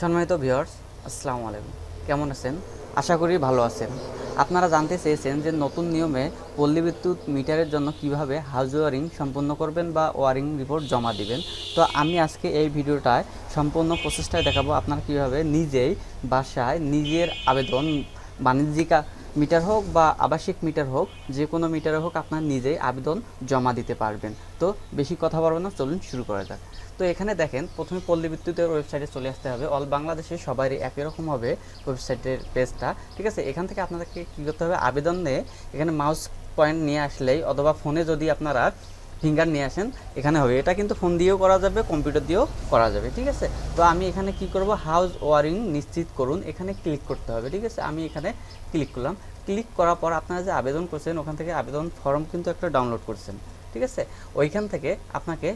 সম্মানিত ভিউয়ার্স, আসসালামু আলাইকুম। কেমন আছেন? আশা করি ভালো আছেন। আপনারা জানতে চেয়েছেন যে নতুন নিয়মে পল্লী বিদ্যুৎ মিটারের জন্য কীভাবে হাউজ ওয়ারিং সম্পন্ন করবেন বা ওয়ারিং রিপোর্ট জমা দিবেন। তো আমি আজকে এই ভিডিওটায় সম্পূর্ণ প্রচেষ্টায় দেখাবো আপনারা কীভাবে নিজেই বাসায় নিজের আবেদন, বাণিজ্যিক মিটার হোক বা আবাসিক মিটার হোক, যে কোনো মিটারে হোক আপনার নিজেই আবেদন জমা দিতে পারবেন। তো বেশি কথা বলব না, চলুন শুরু করা যাক। তো এখানে দেখেন, প্রথমে পল্লী বিদ্যুতের ওয়েবসাইটে চলে আসতে হবে। অল বাংলাদেশে সবারই একই রকম হবে ওয়েবসাইটের পেজটা ঠিক আছে? এখান থেকে আপনাদেরকে কী করতে হবে? আবেদন নিয়ে এখানে মাউস পয়েন্ট নিয়ে আসলেই অথবা ফোনে যদি আপনারা ফিঙ্গার নিয়ে আসেন, এখানে হবে। এটা কিন্তু ফোন দিয়েও করা যাবে কম্পিউটার দিয়েও করা যাবে, ঠিক আছে? তো আমি এখানে কি করব? হাউস ওয়ারিং নিশ্চিত করুন, এখানে ক্লিক করতে হবে, ঠিক আছে? আমি এখানে ক্লিক করলাম। ক্লিক করার পর আপনারা যে আবেদন করছেন, ওখান থেকে আবেদন ফর্ম কিন্তু একটা ডাউনলোড করছেন, ঠিক আছে? ওইখান থেকে আপনাকে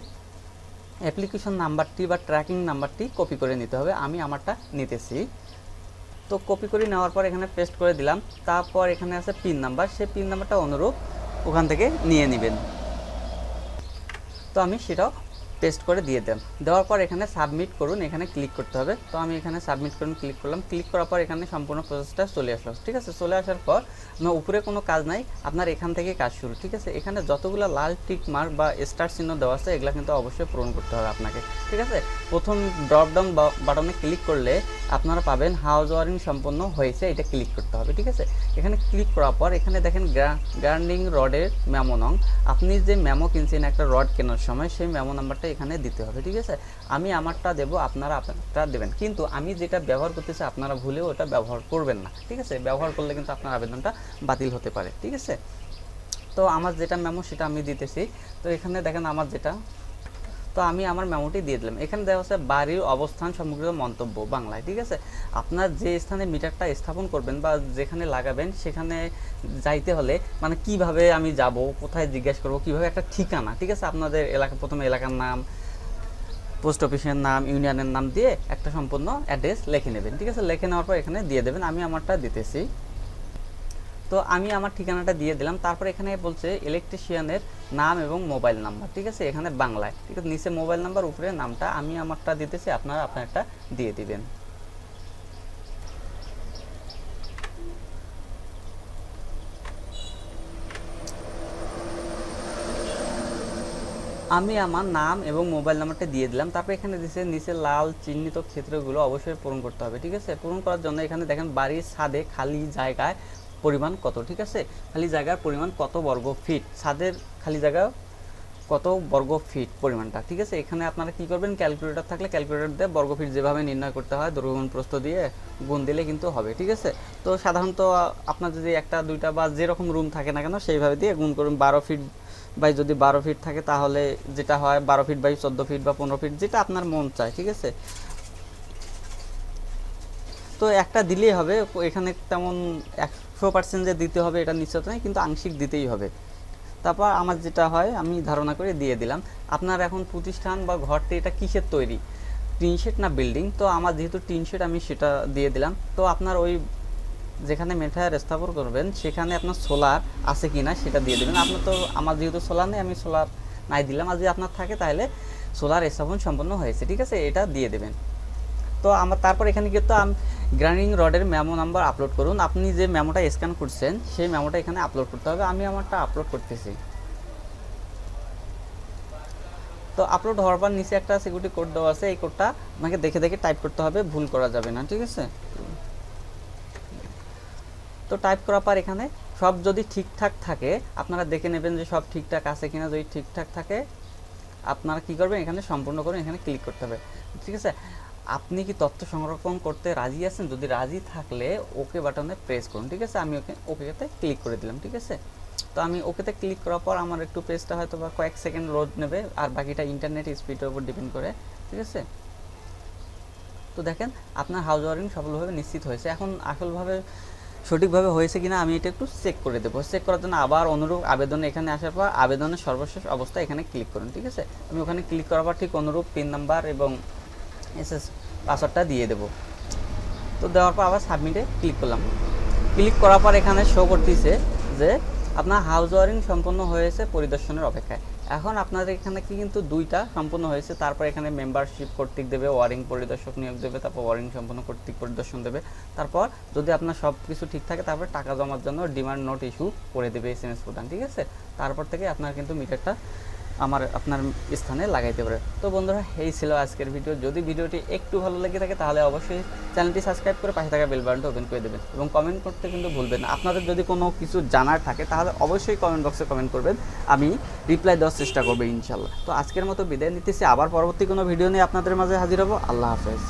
অ্যাপ্লিকেশন নাম্বারটি বা ট্র্যাকিং নাম্বারটি কপি করে নিতে হবে। আমি আমারটা নিতেছি। তো কপি করে নেওয়ার পর এখানে পেস্ট করে দিলাম। তারপর এখানে আছে পিন নাম্বার সেই পিন নাম্বারটা অনুরূপ ওখান থেকে নিয়ে নেবেন। তো আমি সেটাও পেস্ট করে দিয়ে দেন। দেওয়ার পর এখানে সাবমিট করুন, এখানে ক্লিক করতে হবে। তো আমি এখানে সাবমিট করুন ক্লিক করলাম। ক্লিক করার পর এখানে সম্পূর্ণ প্রসেসটা চলে আসলো। ঠিক আছে? চলে আসার পর আপনার উপরে কোনো কাজ নাই। আপনার এখান থেকে কাজ শুরু। ঠিক আছে? এখানে যতগুলো লাল টিক মার্ক বা স্টার চিহ্ন দেওয়া আছে, এগুলো কিন্তু অবশ্যই পূরণ করতে হবে আপনাকে। ঠিক আছে? প্রথম ড্রপ ডাউন বাটনে ক্লিক করলে আপনারা পাবেন হাউস ওয়ারিং সম্পন্ন হয়েছে, এটা ক্লিক করতে হবে। ঠিক আছে? এখানে ক্লিক করার পর এখানে দেখেন গ্রাইন্ডিং রডের মেমো নং। আপনি যে মেমো কিনছেন, একটা রড কেনার সময়, সেই মেমো নাম্বারটা এখানে দিতে হবে, ঠিক আছে? আমি আমারটা দেবো, আপনারা আপনারটা দেবেন। কিন্তু আমি যেটা ব্যবহার করতেছি আপনারা ভুলেও ওটা ব্যবহার করবেন না, ঠিক আছে? ব্যবহার করলে কিন্তু আপনার আবেদনটা বাতিল হতে পারে, ঠিক আছে? তো আমার যেটা মেমো সেটা আমি দিতেছি। তো এখানে দেখেন আমার যেটা তো আমি আমার মেমোটি দিয়ে দিলাম। এখানে দেওয়া হচ্ছে বাড়ির অবস্থান সম্পর্কিত মন্তব্য বাংলায়, ঠিক আছে? আপনার যে স্থানে মিটারটা স্থাপন করবেন বা যেখানে লাগাবেন, সেখানে যাইতে হলে মানে কীভাবে আমি যাব, কোথায় জিজ্ঞেস করব, কীভাবে একটা ঠিকানা, ঠিক আছে? আপনাদের এলাকা, প্রথমে এলাকার নাম, পোস্ট অফিসের নাম, ইউনিয়নের নাম দিয়ে একটা সম্পূর্ণ অ্যাড্রেস লিখে নেবেন, ঠিক আছে? লিখে নেওয়ার পর এখানে দিয়ে দেবেন, আমি আমারটা দিতেছি। তো আমি আমার ঠিকানাটা দিয়ে দিলাম। তারপর এখানে বলছে ইলেকট্রিশিয়ানের নাম এবং মোবাইল নাম্বার ঠিক আছে? এখানে বাংলায়, ঠিক আছে? নিচে মোবাইল নাম্বার উপরে নামটা আমি আমারটা দিতেছি, আপনারা আপনারটা দিয়ে দিবেন। আমি আমার নাম এবং মোবাইল নাম্বারটা দিয়ে দিলাম। তারপর এখানে দিচ্ছে নিচে লাল চিহ্নিত ক্ষেত্রগুলো অবশ্যই পূরণ করতে হবে, ঠিক আছে? পূরণ করার জন্য এখানে দেখেন, বাড়ির ছাদে খালি জায়গায় পরিমাণ কত, ঠিক আছে? খালি জায়গার পরিমাণ কত বর্গ ফিট? ছাদের খালি জায়গা কত বর্গ ফিট পরিমাণটা, ঠিক আছে? এখানে আপনারা কি করবেন? ক্যালকুলেটর থাকলে ক্যালকুলেটর দিয়ে বর্গ ফিট যেভাবে নির্ণয় করতে হয় দৈর্ঘ্য প্রস্থ দিয়ে গুণ দিলে কিন্তু হবে, ঠিক আছে? তো সাধারণত আপনার যদি একটা, দুইটা বা যেরকম রুম থাকে না কেন, সেইভাবে দিয়ে গুণ করুন বারো ফিট বাই যদি বারো ফিট থাকে, তাহলে যেটা হয় বারো ফিট বাই চোদ্দ ফিট বা পনেরো ফিট, যেটা আপনার মন চায়, ঠিক আছে? তো একটা দিলেই হবে, এখানে তেমন একশো পার্সেন্ট যে দিতে হবে এটা নিশ্চিত নয় কিন্তু আংশিক দিতেই হবে। তারপর আমার যেটা হয়, আমি ধারণা করে দিয়ে দিলাম, আপনার এখন প্রতিষ্ঠান বা ঘরটি এটা কিসের তৈরি? টিন শেড না বিল্ডিং? তো আমার যেহেতু টিন শেড, আমি সেটা দিয়ে দিলাম। তো আপনার ওই যেখানে মেঠায়ার স্থাপন করবেন, সেখানে আপনার সোলার আছে কি না সেটা দিয়ে দেবেন। আপনার তো, আমার যেহেতু সোলার নেই, আমি সোলার নাই দিলাম। আর যদি আপনার থাকে, তাহলে সোলার স্থাপন সম্পন্ন হয়েছে, ঠিক আছে? এটা দিয়ে দেবেন। তো আমার, তারপর এখানে কিন্তু গ্রাইন্ডিং রডের মেমো নাম্বার আপলোড করুন। আপনি যে মেমোটা স্ক্যান করছেন, সেই মেমোটা এখানে আপলোড করতে হবে। আমি আমারটা আপলোড করতেছি। তো আপলোড হওয়ার পর নিচে একটা সিকিউরিটি কোড দেওয়া আছে। এই কোডটা আপনাকে দেখে দেখে টাইপ করতে হবে। ভুল করা যাবে না, ঠিক আছে? তো টাইপ করার পর এখানে সব যদি ঠিকঠাক থাকে, আপনারা দেখে নেবেন যে সব ঠিকঠাক আছে কিনা। যদি ঠিকঠাক থাকে, আপনারা কি করবেন? এখানে সম্পূর্ণ করে এখানে ক্লিক করতে হবে। ঠিক আছে? আপনি কি তথ্য সংরক্ষণ করতে রাজি আছেন? যদি রাজি থাকলে ওকে বাটনে প্রেস করুন, ঠিক আছে? আমি ওকে ওকেতে ক্লিক করে দিলাম, ঠিক আছে? তো আমি ওকেতে ক্লিক করার পর আমার একটু পেজটা হয়তো বা কয়েক সেকেন্ড লোড নেবে, আর বাকিটা ইন্টারনেট স্পিডের উপর ডিপেন্ড করে, ঠিক আছে? তো দেখেন, আপনার হাউস ওয়ারিং সফলভাবে নিশ্চিত হয়েছে। এখন আসলভাবে সঠিকভাবে হয়েছে কিনা আমি এটা একটু চেক করে দেবো। চেক করার জন্য আবার অনুরূপ আবেদন এখানে আসার পর আবেদনের সর্বশেষ অবস্থা এখানে ক্লিক করুন, ঠিক আছে? আমি ওখানে ক্লিক করার পর ঠিক অনুরূপ পিন নাম্বার এবং এসএস পাসওয়ার্ডটা দিয়ে দেবো। তো দেওয়ার পর আবার সাবমিটে ক্লিক করলাম। ক্লিক করার পর এখানে শো করতেছে যে আপনার হাউস ওয়ারিং সম্পন্ন হয়েছে পরিদর্শনের অপেক্ষায়। এখন আপনাদের এখানে কি কিন্তু দুইটা সম্পূর্ণ হয়েছে। তারপর এখানে মেম্বারশিপ কর্তৃক দেবে ওয়ারিং পরিদর্শক নিয়োগ দেবে, তারপর ওয়ারিং সম্পূর্ণ কর্তৃক পরিদর্শন দেবে। তারপর যদি আপনার সব কিছু ঠিক থাকে, তারপর টাকা জমার জন্য ডিমান্ড নোট ইস্যু করে দেবে এস এম এস প্রদান, ঠিক আছে? তারপর থেকে আপনার কিন্তু মিটারটা আমার আপনার স্থানে লাগাইতে পারে। তো বন্ধুরা, এই ছিল আজকের ভিডিও। যদি ভিডিওটি একটু ভালো লেগে থাকে, তাহলে অবশ্যই চ্যানেলটি সাবস্ক্রাইব করে পাশে থাকা বেল বাটনটা ওপেন করে দেবেন এবং কমেন্ট করতে কিন্তু ভুলবেন না। আপনাদের যদি কোনো কিছু জানার থাকে, তাহলে অবশ্যই কমেন্ট বক্সে কমেন্ট করবেন। আমি রিপ্লাই দেওয়ার চেষ্টা করব ইনশাল্লাহ তো আজকের মতো বিদায় নিতেছি। আবার পরবর্তী কোনো ভিডিও নিয়ে আপনাদের মাঝে হাজির হব। আল্লাহ হাফেজ।